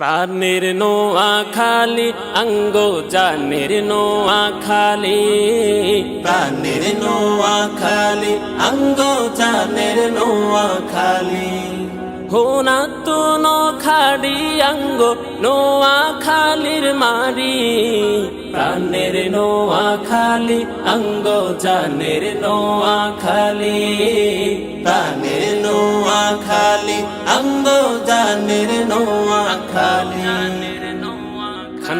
প্রাণের নোয়া খালি অঙ্গ জানের নোয়া খালি। প্রাণের নোয়া খালি অঙ্গ জানের নোয়া খালি। হোনা তো ন খাড়ি অঙ্গ নোয়া খালির মারি প্রাণের নোয়া খালি অঙ্গ জানের নোয়া খালি। প্রাণের নোয়া খালি।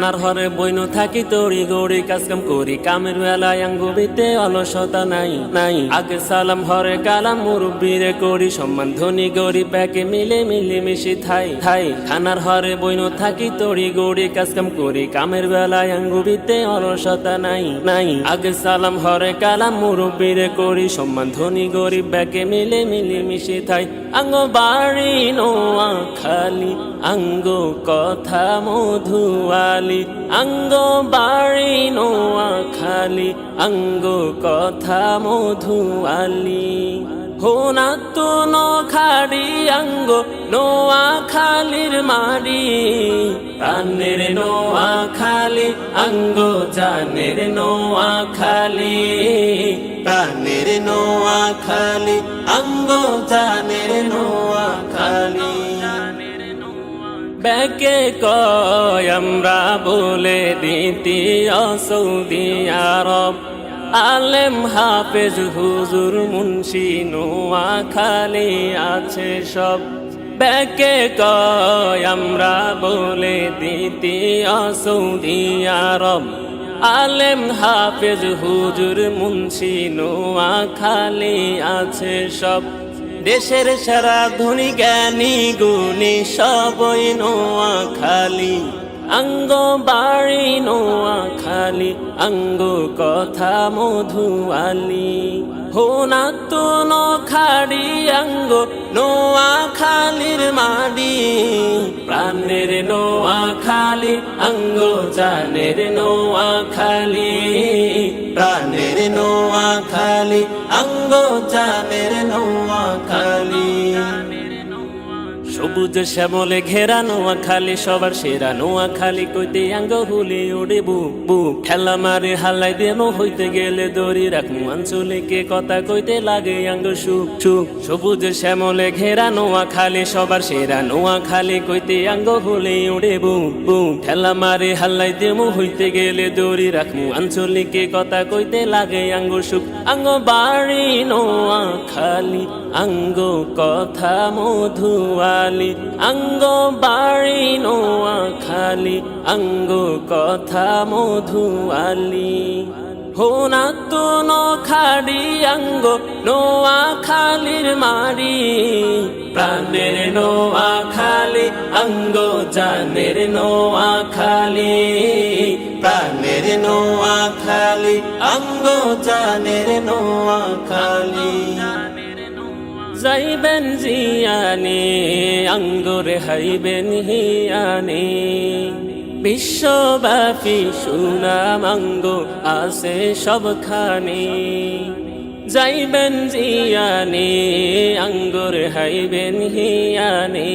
খানার ঘরে বইন থাকি তড়ি গড়ি, কাজকাম করি, কামের বেলায় আঙ্গুবিতে অলসতা নাই নাই। আগে সালাম হরে কালাম, মুরব্বীরে করি, সম্মান, ধনী, গরিব ব্যাকে মিলে মিলে মিশি থাই থাই। খানার হরে বইন থাকি তড়ি গড়ি, কাজকাম করি, কামের বেলায় আঙ্গুবিতে অলসতা নাই নাই। আগে সালাম হরে কালাম, মুরব্বীরে করি, সম্মান, ধনী, গরিব ব্যাকে মিলে মিলে মিশি থাই। আঙ্গ বাড়ি নোয়া খালি, আঙ্গ কথা মধুয়ালি। আঙ্গ বাড়ি নোয়া খালি আঙ্গ কথা মধু মধুয়ালি হোনা তো ন খাড়ি আঙ্গ নোয়া খালির মারি প্রাণের নোয়া খালি আঙ্গ জানের নোয়া খালি প্রাণের নোয়া খালি অঙ্গ জানের নোয়া ব্যাকে কয়, আমরা বলে দ্বিতীয় সৌদি আরব। আলেম হাফেজ হুজুর মুন্সি নোয়া খালি আছে সব। ব্যাকে কয়, আমরা বলে দ্বিতীয় সৌদি আরব। আলেম হাফেজ হুজুর মুন্সি নোয়া খালি আছে সব। দেশের সারা ধনী জ্ঞানী গুণী সবই নোয়া খালি অঙ্গ বাড়ি নোয়া খালি অঙ্গ কথা মধুয়ালি হোনা তো ন খাড়ি অঙ্গ নোয়া খালির মাডি প্রাণের নোয়া খালি অঙ্গ জানের নোয়া খালি প্রাণের নোয়া খালি অঙ্গ জানের সবুজ শ্যামলে ঘেরা নোয়া খালি সবার সেরা নোয়া খালি কইতে আঙ্গ হুলে ওড়ে বু বু। খেলা মারে হালাই দেমো হইতে গেলে দড়ি রাখমু আঞ্চলিকে কথা কইতে লাগে আঙ্গ সুখ সুখ। সবুজ শ্যামলে ঘেরা নোয়া খালি সবার সেরা নোয়া খালি কইতে আঙ্গ হুলে ওড়ে বু বু। খেলা মারে হাল্লাই দেমো হইতে গেলে দড়ি রাখমু আঞ্চলিকে কথা কইতে লাগে আঙ্গ সুখ। আঙ্গ বাড়ি নোয়া খালি অঙ্গ কথা মধুয়ালি অঙ্গ বাড়ি নোয়া খালি অঙ্গ কথা মধুয়ালি হোনা তো ন খাড়ি অঙ্গ নোয়া খালির মারি। প্রাণের নোয়া খালি অঙ্গ জানের নোয়া খালি প্রাণের নোয়া খালি অঙ্গ জানের নোয়া খালি যাইবেন জিয়ানে, আঙ্গুর হাইবেন হিয়ানে। বিশ্বব্যাপী সুনাম অঙ্গ আছে সবখানে। যাইবেন জিয়ানে, আঙ্গুর হাইবেন হিয়ানে।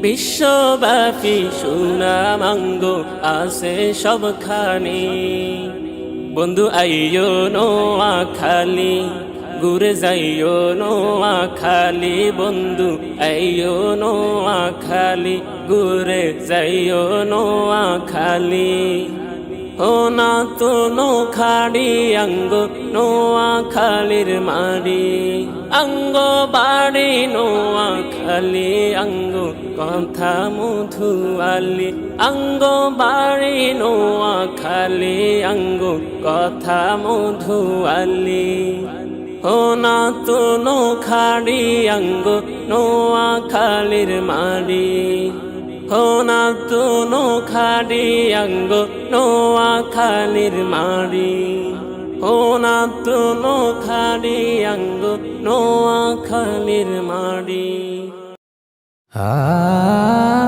বিশ্বব্যাপী সুনাম অঙ্গ আছে সবখানে। বন্ধু, আইয়ো নোয়া খালি ঘুরে যাইও নোয়া খালি বন্ধু, আইও নোয়া খালি ঘুরে যাইও নোয়া খালি ও না তো নো খাড়ি অঙ্গ নোয়া খালির মারি অঙ্গ বাড়ি নোয়া খালি অঙ্গ কথা মধুয়ালি। অঙ্গ বাড়ি নোয়া খালি অঙ্গ কথা মধুয়ালি। ও না তো নো খাড়ি অঙ্গ নোয়া খালির মারি ও না তো নো খাড়ি অঙ্গ নোয়া খালির মারি ও না তো নো খাড়ি অঙ্গ নোয়া খালির মারি আ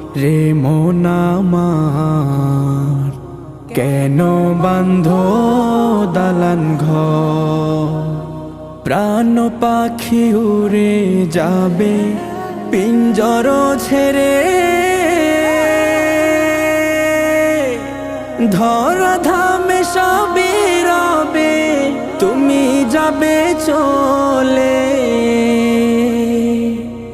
রে মোনামার কেন বান্ধ দালান প্রাণ পাখি উড়ে যাবে, পিঞ্জর ছেড়ে। ধরা ধামে সবে রবে, তুমি যাবে চলে।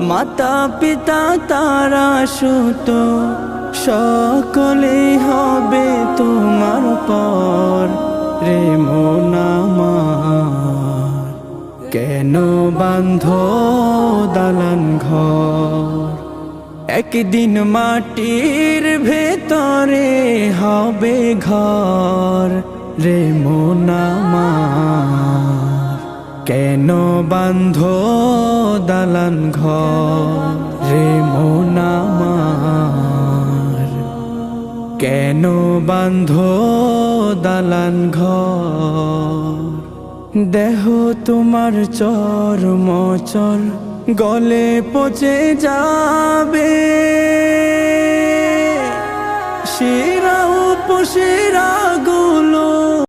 মাতা পিতা তারা সুত সকলে হবে তোমার পর রে মোনামার কেন বান্ধ দালান ঘর? একদিন মাটির ভেতরে হবে ঘর রে মোনামার কেন বান্ধ দালান ঘর রে মোনামার কেন বান্ধ দালান ঘর? দেহ তোমার চর মচর, গলে পচে যাবে। শিরা উপশিরা